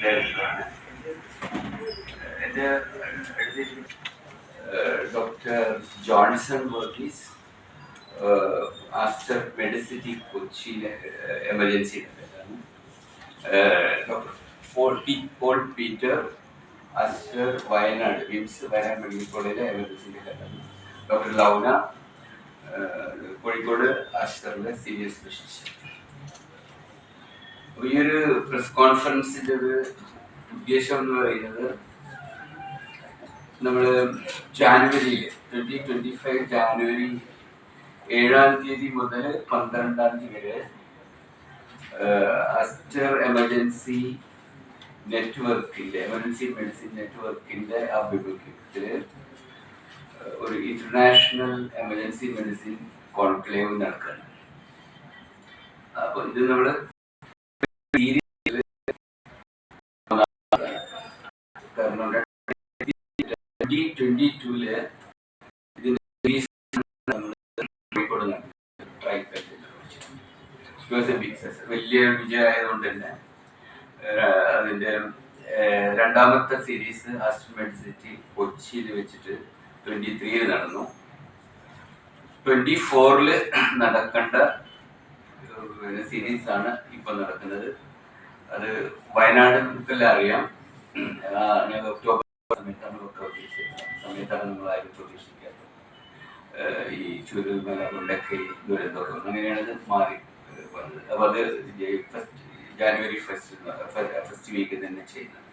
ഡയറക്ടറാണ് എൻ്റെ doctor Johnson Varghese Aster Medcity കൊച്ചിയിലെ emergency doctor Paul P Paul Peter Aster Wayanad വിംസ് Wayanad medical കോളേജിലെ എമർജൻസിൻ്റെ doctor ലൗന ഏഹ് Kozhikode ആസ്റ്ററിലെ senior specialist ഈ ഒരു പ്രസ് കോൺഫറൻസിന്റെ ഒരു ഉദ്ദേശം എന്ന് പറയുന്നത് നമ്മൾ ജാനുവരിയിൽ ട്വന്റി ട്വന്റി ഫൈവ് ജാനുവരി ഏഴാം തീയതി മുതൽ പന്ത്രണ്ടാം തീയതി വരെ അസ്റ്റർ എമർജൻസി നെറ്റ്വർക്കിന്റെ എമർജൻസി മെഡിസിൻ നെറ്റ്വർക്കിന്റെ ആഭിമുഖ്യത്തിൽ ഒരു ഇന്റർനാഷണൽ എമർജൻസി മെഡിസിൻ കോൺക്ലേവ് നടക്കുകയാണ് അപ്പൊ ഇത് നമ്മൾ വലിയ വിജയമായതുകൊണ്ട് തന്നെ അതിന്റെ രണ്ടാമത്തെ സീരീസ് ആസ്റ്റർ മെഡിസിറ്റി കൊച്ചിയിൽ വെച്ചിട്ട് ട്വന്റി ത്രീയിൽ നടന്നു. ട്വന്റി ഫോറിൽ നടക്കേണ്ട സീരീസ് ആണ് ഇപ്പൊ നടക്കുന്നത്. അത് വയനാട് നമുക്കെല്ലാം അറിയാം. ഞാൻ ഒക്ടോബർ സമയത്താണ് വർക്കൗട്ട് ചെയ്തത് സമയത്താണ് നമ്മൾ ആരും പ്രതീക്ഷിക്കാത്തത് ഈ ചുരുമല കൊണ്ടൊക്കെ ദുരന്തമൊക്കെ. അങ്ങനെയാണ് ഇത് മാറി വന്നത് അപ്പോൾ അത് first January first first week തന്നെ ചെയ്യുന്നത്